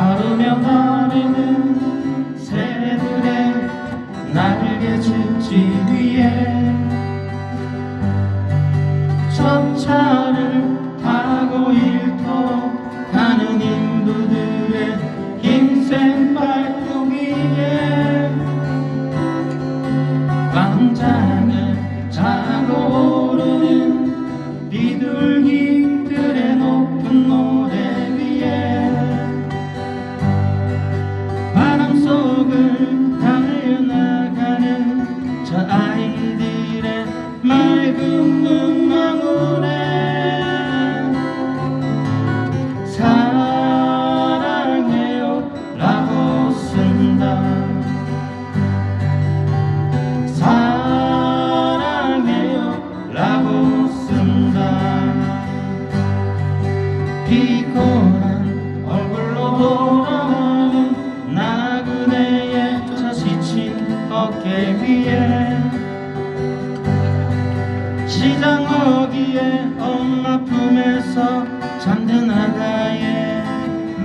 바르며 버리는 새들의 날개 짓지 위에 첫 차를 타고 일터 가는 인부들의 흰색 발톱 위에 광자,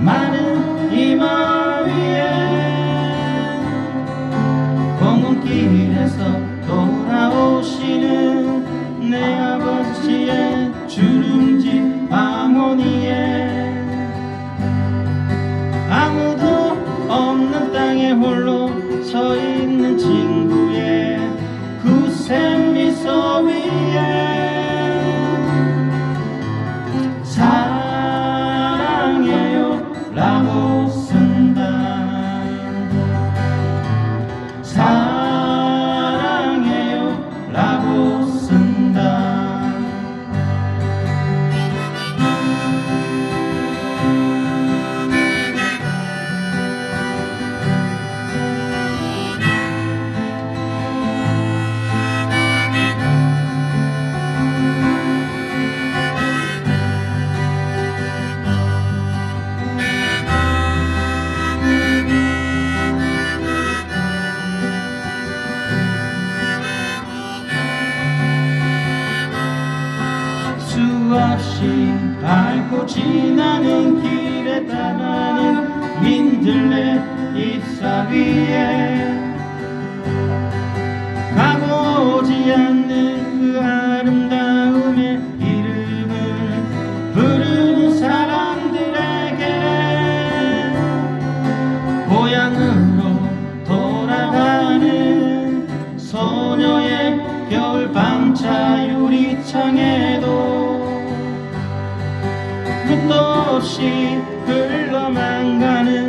마른 이마 위에 공원길에서 돌아오시는 내 아버지의 주름지 방언이에 아무도 없는 땅에 홀로 서 있는 친구의 구샘 미소 위에 라 없이 밟고 지나는 길에 따라는 민들레 잎사 위에 가보지 않는 그 아름다움의 이름을 부르는 사람들에게 고향으로 돌아가는 소녀의 겨울밤차 유리창에도 끝도 없이 흘러만 가는